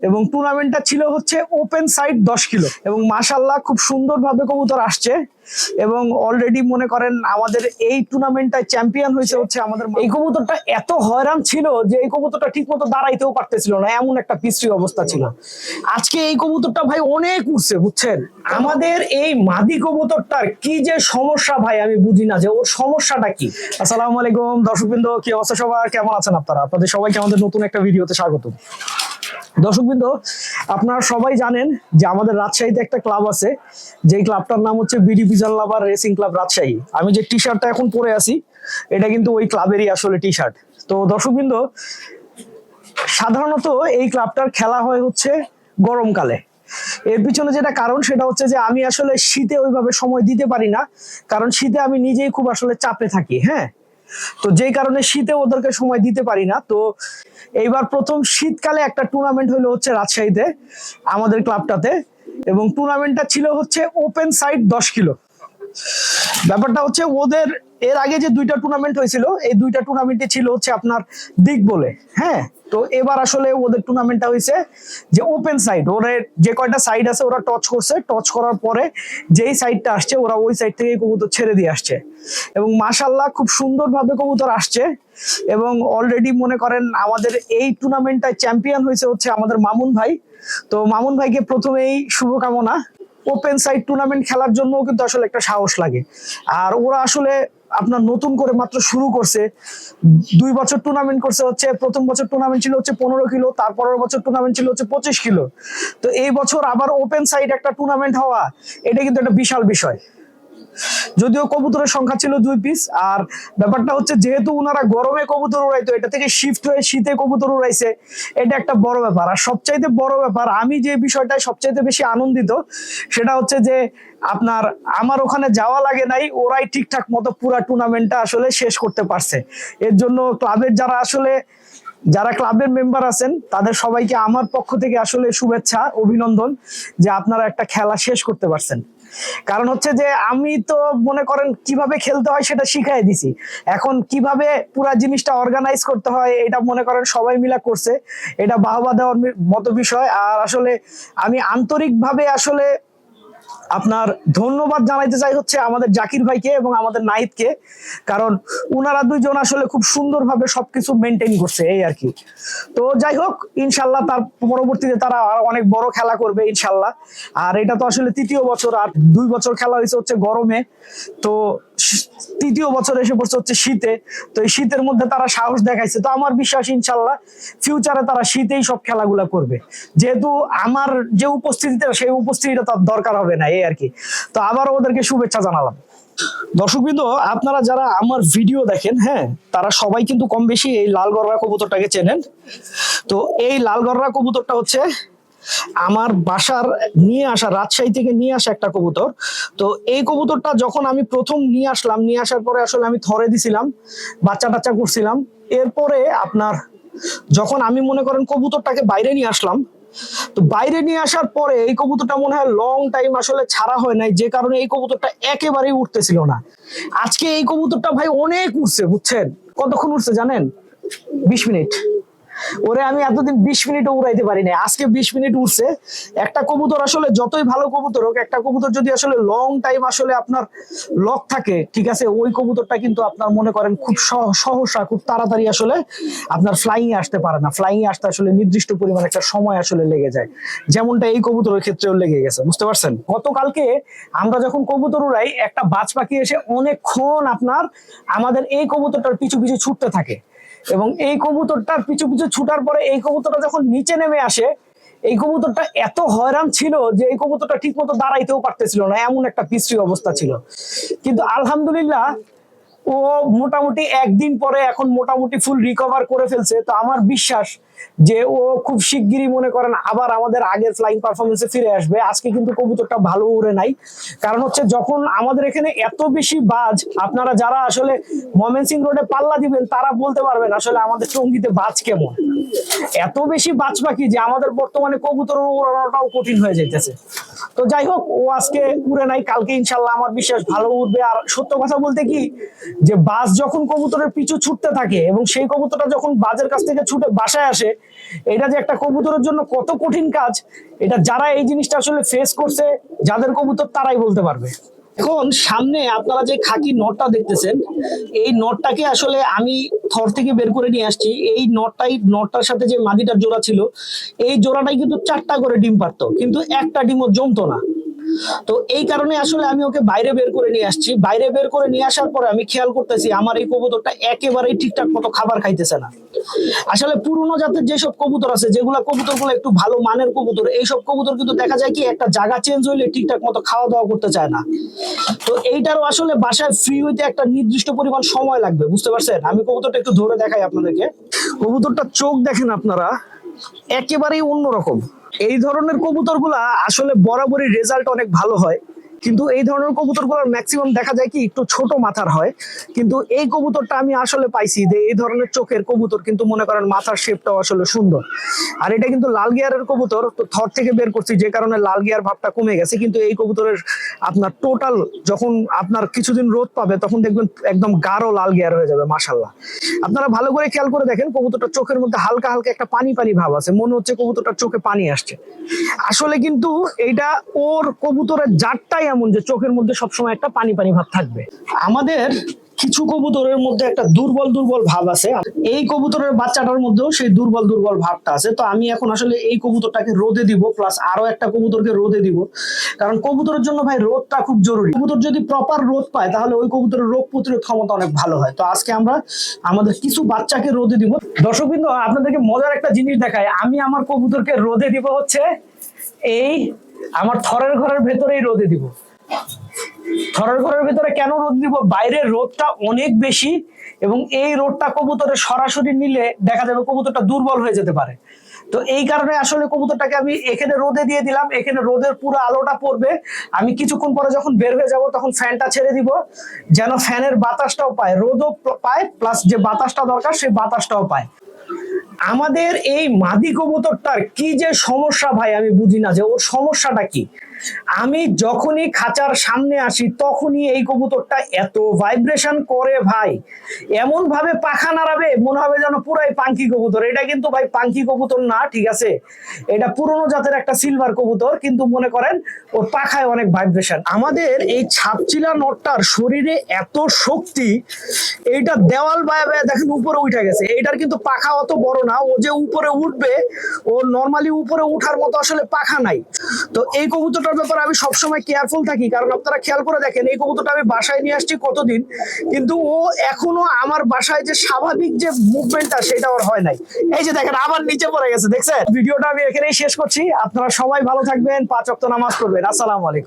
এবং টুর্নামেন্টটা ছিল হচ্ছে ওপেন সাইড দশ কিলো এবং মাশাল্লাহ খুব সুন্দরভাবে কবুতর আসছে। এবং অলরেডি মনে করেন আমাদের এই টুর্নামেন্টটা চ্যাম্পিয়ন হয়েছে হচ্ছে আমাদের এই কবুতরটা এত হয়রান ছিল যে এই কবুতরটা ঠিক মতো দাঁড়াইতেও পারতেছিল না। এমন একটা পিছড়ি অবস্থা ছিল। আজকে এই কবুতরটা ভাই অনেক উঠছে বুঝছেন? আমাদের এই মাদি কবুতরটার কি যে সমস্যা ভাই আমি বুঝি না যে ওর সমস্যাটা কি। আসসালামু আলাইকুম দর্শকবৃন্দ, কি অবস্থা সবার? কেমন আছেন আপনারা? আপনাদের সবাইকে আমাদের নতুন একটা ভিডিওতে স্বাগত দর্শকবৃন্দ, আপনারা সবাই জানেন যে আমাদের রাজশাহীতে একটা ক্লাব আছে, যেই ক্লাবটার নাম হচ্ছে বিডি বিজাল লাভার রেসিং ক্লাব রাজশাহী। আমি যে টি শার্টটা এখন পরে আছি, এটা কিন্তু ওই ক্লাবেরই আসলে টি শার্ট তো দর্শকবৃন্দ, সাধারণত এই ক্লাবটার খেলা হয় হচ্ছে গরমকালে। এর পিছনে যেটা কারণ, সেটা হচ্ছে যে আমি আসলে শীতে ওইভাবে সময় দিতে পারি না, কারণ শীতে আমি নিজেই খুব আসলে চাপে থাকি হ্যাঁ? তো যেই কারণে শীতে ওদেরকে সময় দিতে পারি না। তো এইবার প্রথম শীতকালে একটা টুর্নামেন্ট হলো হচ্ছে রাজশাহীতে, আমাদের ক্লাবটাতে এবং টুর্নামেন্টটা ছিল হচ্ছে ওপেন সাইড দশ কিলো। ব্যাপারটা হচ্ছে ওদের, এর আগে যে দুইটা টুর্নামেন্ট হয়েছিল, এই দুইটা টুর্নামেন্টে ছিল হচ্ছে আপনার দিক বলে হ্যাঁ? তো এবার আসলে ওদের টুর্নামেন্টটা হয়েছে যে ওপেন সাইড ওদের যে কয়টা সাইড আছে ওরা টচ করছে টচ করার পরে যেই সাইডটা আসছে, ওরা ওই সাইড থেকে কবুতর ছেড়ে দিয়ে আসছে। এবং মাশাল্লাহ খুব সুন্দরভাবে কবুতর আসছে এবং অলরেডি মনে করেন আমাদের এই টুর্নামেন্টটা চ্যাম্পিয়ন হয়েছে হচ্ছে আমাদের মামুন ভাই। তো মামুন ভাইকে প্রথমেই শুভকামনা। ওপেন সাইড টুর্নামেন্ট খেলার জন্য কিন্তু আসলে একটা সাহস লাগে। আর ওরা আসলে আপনার নতুন করে মাত্র শুরু করছে। দুই বছর টুর্নামেন্ট করছে হচ্ছে, প্রথম বছর টুর্নামেন্ট ছিল হচ্ছে পনেরো কিলো, তারপরের বছর টুর্নামেন্ট ছিল হচ্ছে পঁচিশ কিলো। তো এই বছর আবার ওপেন সাইড একটা টুর্নামেন্ট হওয়া, এটা কিন্তু একটা বিশাল বিষয়। যদিও কবুতরের সংখ্যা ছিল দুই পিস আর ব্যাপারটা হচ্ছে যেহেতু ওনারা গরমে কবুতর উড়াইতো, এটা থেকে শিফট হয়ে শীতে কবুতর উড়াইছে, এটা একটা বড় ব্যাপার। আর সবচাইতে বড় ব্যাপার, আমি যে বিষয়টায় সবচাইতে বেশি আনন্দিত, সেটা হচ্ছে যে আপনার আমার ওখানে যাওয়া লাগে নাই, ওরাই ঠিকঠাক মতো পুরা টুর্নামেন্টটা আসলে শেষ করতে পারছে। এর জন্য ক্লাবের যারা আসলে যারা ক্লাবের মেম্বার আছেন, তাদের সবাইকে আমার পক্ষ থেকে আসলে শুভেচ্ছা, অভিনন্দন যে আপনারা একটা খেলা শেষ করতে পারছেন। কারণ হচ্ছে যে আমি তো মনে করেন কীভাবে খেলতে হয় সেটা শিখাই দিছি। এখন কীভাবে পুরা জিনিসটা অর্গানাইজ করতে হয়, এটা মনে করেন সবাই মিলা করছে। এটা বাহবা দেওয়ার মতো বিষয়। আর আসলে আমি আন্তরিকভাবে আসলে আপনার ধন্যবাদ জানাইতে চাই হচ্ছে আমাদের জাকির ভাইকে এবং আমাদের নাহিদকে। কারণ উনারা দুইজন আসলে খুব সুন্দরভাবে সবকিছু মেনটেন করছে, এই আর কি। তো যাই হোক, ইনশাল্লাহ তার পরবর্তীতে তারা অনেক বড় খেলা করবে, ইনশাল্লাহ। আর এটা তো আসলে তৃতীয় বছর, আর দুই বছর খেলা হয়েছে হচ্ছে গরমে। তো তৃতীয় বছর এসে পড়ছে হচ্ছে শীতে। তো এই শীতের মধ্যে তারা সাহস দেখাইছে। তো আমার বিশ্বাস ইনশাল্লাহ ফিউচারে তারা শীতেই সব খেলাগুলা করবে। যেহেতু আমার যে উপস্থিতিটা, সেই উপস্থিতিটা তার দরকার হবে না, এই আর কি। তো আবারও ওদেরকে শুভেচ্ছা জানালাম। দর্শকবৃন্দ, আপনারা যারা আমার ভিডিও দেখেন হ্যাঁ তারা সবাই কিন্তু কম বেশি এই লাল গররা কবুতরটাকে চেনেন। তো এই লাল গররা কবুতরটা হচ্ছে আমার বাসার নিয়ে আসা, রাজশাহী থেকে নিয়ে আসা একটা কবুতর। তো এই কবুতরটা যখন আমি প্রথম নিয়ে আসলাম, নিয়ে আসার পরে আসলে আমি থরে দিছিলাম বাচ্চা টাচ্চা করছিলাম। এরপরে আপনার যখন আমি মনে করেন কবুতরটাকে বাইরে নিয়ে আসলাম, তো বাইরে নিয়ে আসার পরে এই কবুতরটা মনে হয় লং টাইম আসলে ছাড়া হয় নাই, যে কারণে এই কবুতরটা একেবারেই উঠতেছিল না। আজকে এই কবুতরটা ভাই অনেক উঠছে বুঝছেন? কতক্ষণ উঠছে জানেন? বিশ মিনিট। ওরে আমি এতদিন বিশ মিনিটও উড়াইতে পারি না আজকে বিশ মিনিট উঠছে একটা কবুতর আসলে যতই ভালো কবুতর হোক, একটা কবুতর যদি আসলে লং টাইম আসলে আপনার লক থাকে, ঠিক আছে, ওই কবুতরটা কিন্তু আপনার মনে করেন খুব সহসা, খুব তাড়াতাড়ি আসলে আপনার ফ্লাইং আসতে পারে না। ফ্লাইং আসতে আসলে নির্দিষ্ট পরিমাণ একটা সময় আসলে লেগে যায়। যেমনটা এই কবুতরের ক্ষেত্রেও লেগে গেছে, বুঝতে পারছেন? গতকালকে আমরা যখন কবুতর উড়াই, একটা বাজ পাখি এসে অনেকক্ষণ আপনার আমাদের এই কবুতরটার পিছু পিছু ছুটতে থাকে। এবং এই কবুতরটার পিছু পিছু ছুটার পরে এই কবুতরটা যখন নিচে নেমে আসে, এই কবুতরটা এত হয়রান ছিল যে এই কবুতরটা ঠিক মতো দাঁড়াইতেও পারতেছিল না। এমন একটা পিছড়ি অবস্থা ছিল। কিন্তু আলহামদুলিল্লাহ, ও মোটামুটি একদিন পরে এখন মোটামুটি ফুল রিকভার করে ফেলছে। তো আমার বিশ্বাস যে ও খুব শিগগিরই মনে করেন আবার আমাদের আগের ফ্লাইং পারফরমেন্সে ফিরে আসবে। আজকে কিন্তু কবুতরটা ভালো উড়ে নাই। কারণ হচ্ছে যখন আমাদের এখানে এত বেশি বাজ, আপনারা যারা আসলে ময়মনসিং রোডে পাল্লা দিবেন, তারা বলতে পারবেন আসলে আমাদের টঙ্গিতে বাজ কেমন। এত বেশি বাজ পাখি যে আমাদের বর্তমানে কবুতর উড়ানোটাও কঠিন হয়ে যাইতেছে। তো যাই হোক, ও আজকে উড়ে নাই, কালকে ইনশাল্লাহ আমার বিশ্বাস ভালো উঠবে আর সত্য কথা বলতে কি, যে বাস যখন কবুতরের পিছু ছুটতে থাকে এবং সেই কবুতরটা যখন বাজের কাছ থেকে ছুটে বাসায় আসে হচ্ছে এটা যে একটা কবুতরের জন্য কত কঠিন কাজ, এটা যারা এই জিনিসটা আসলে ফেস করছে, যাদের কবুতর তারাই বলতে পারবে। এখন সামনে আপনারা যে খাকি নটটা দেখতেছেন, এই নটটাকে আসলে আমি থর থেকে বের করে নিয়ে আসছি। এই নটটাই, নটটার সাথে যে মাদিটার জোড়া ছিল, এই জোড়াটাই কিন্তু চারটা করে ডিম পারতো, কিন্তু একটা ডিমও জমতো না। তো এই কারণে আসলে আমি ওকে বাইরে বের করে নিয়ে আসছি। বাইরে বের করে নিয়ে আসার পরে আমি খেয়াল করতেছি আমার এই কবুতরটা একেবারেই ঠিকঠাক মতো খাবার খাইতেছে না। আসলে পুরনো জাতের যেসব কবুতর আছে, যেগুলা কবুতরগুলো একটু ভালো মানের কবুতর, এইসব কবুতর কিন্তু দেখা যায় কি একটা জায়গা চেঞ্জ হইলে ঠিকঠাক মতো খাওয়া দাওয়া করতে চায় না। তো এইটারও আসলে বাসায় ফ্রি হইতে একটা নির্দিষ্ট পরিমাণ সময় লাগবে, বুঝতে পারছেন? আমি কবুতরটা একটু ধরে দেখাই আপনাদেরকে। কবুতরটা চোখ দেখেন আপনারা, একেবারেই অন্যরকম। এই ধরনের কবুতরগুলা আসলে বরাবরই রেজাল্ট অনেক ভালো হয়। কিন্তু এই ধরনের কবুতরগুলোর ম্যাক্সিমাম দেখা যায় কি একটু ছোট মাথার হয়। কিন্তু এই কবুতরটা আমি আসলে পাইছি যে এই ধরনের চোখের কবুতর কিন্তু মনে করেন মাথার শেপটাও আসলে সুন্দর। আর এটা কিন্তু লাল গিয়ারের কবুতর, তো থর থেকে বের করছি যে কারণে লাল গিয়ার ভাবটা কমে গেছে। কিন্তু এই কবুতরের আপনার টোটাল যখন আপনার কিছুদিন রোদ পাবে, তখন দেখবেন একদম গাঢ় লাল গিয়ার হয়ে যাবে মাসাল্লাহ আপনারা ভালো করে খেয়াল করে দেখেন কবুতরটা চোখের মধ্যে হালকা হালকা একটা পানি পানি ভাব আছে। মনে হচ্ছে কবুতরটার চোখে পানি আসছে। আসলে কিন্তু এইটা ওর কবুতরের জাতটাই এমন যে চোখের মধ্যে সবসময় একটা পানি পানি ভাব থাকবে। আমাদের কিছু কবুতরের মধ্যে একটা দুর্বল দুর্বল ভাব আছে। এই কবুতরের বাচ্চাটার মধ্যেও সেই দুর্বল দুর্বল ভাবটা আছে। তো আমি এখন আসলে এই কবুতরটাকে রোদে দিব প্লাস আরও একটা কবুতরকে রোদে দিব। কারণ কবুতরের জন্য ভাই রোদটা খুব জরুরি। কবুতর যদি প্রপার রোদ পায়, তাহলে ওই কবুতরের রোগ প্রতিরোধ ক্ষমতা অনেক ভালো হয়। তো আজকে আমরা আমাদের কিছু বাচ্চাকে রোদে দিব। দর্শকবৃন্দ, আপনাদেরকে মজার একটা জিনিস দেখায় আমি আমার কবুতরকে রোদে দিব হচ্ছে এই আমার থরের ঘরের ভেতরেই রোদে দিব। থরের ঘরের ভেতরে কেন রোদ দিব? বাইরের রোদটা অনেক বেশি এবং এই রোদটা কবুতরের সরাসরি নিলে দেখা যাবে কবুতরটা দুর্বল হয়ে যেতে পারে। তো এই কারণে আসলে কবুতরটাকে আমি এখানে রোদে দিয়ে দিলাম। এখানে রোদের পুরো আলোটা পড়বে। আমি কিছুক্ষণ পরে যখন বের হয়ে যাব তখন ফ্যানটা ছেড়ে দিব, যেন ফ্যানের বাতাসটাও পায়। রোদও পায় প্লাস যে বাতাসটা দরকার সেই বাতাসটাও পায়। আমাদের এই মাদি কবুতরটার কি যে সমস্যা ভাই? আমি বুঝি না যে ওর সমস্যাটা কি? আমি যখনই খাঁচার সামনে আসি, তখনই এই কবুতরটা এত ভাইব্রেশন করে ভাই। এমন ভাবে পাখা নাড়াবে, মনে হবে যেন পুরাই পাঙ্কি কবুতর। এটা কিন্তু ভাই পাঙ্কি কবুতর না, ঠিক আছে? এটা পুরনো জাতের একটা সিলভার কবুতর, কিন্তু মনে করেন ওর পাখায় অনেক ভাইব্রেশন আমাদের এই ছাপচিলা নটটার শরীরে এত শক্তি, এইটা দেওয়াল বায়া বায়া দেখেন উপরে উঠে গেছে। এইটার কিন্তু পাখা অত বড় না, ও যে উপরে উঠবে, ও নর্মালি উপরে উঠার মতো আসলে পাখা নাই। তো এই কবুতরটার ব্যাপারে আমি সবসময় কেয়ারফুল থাকি, কারণ আপনারা খেয়াল করে দেখেন, এই কবুতরটা আমি বাসায় নিয়ে আসছি কতদিন, কিন্তু ও এখনও আমার বাসায় যে স্বাভাবিক যে মুভমেন্টটা সেটা ওর হয় নাই। এই যে দেখেন, আবার নিচে পড়ে গেছে, দেখছেন? ভিডিওটা আমি এখানেই শেষ করছি। আপনারা সবাই ভালো থাকবেন, পাঁচ অক্ত নামাজ পড়বেন। আসসালামু আলাইকুম।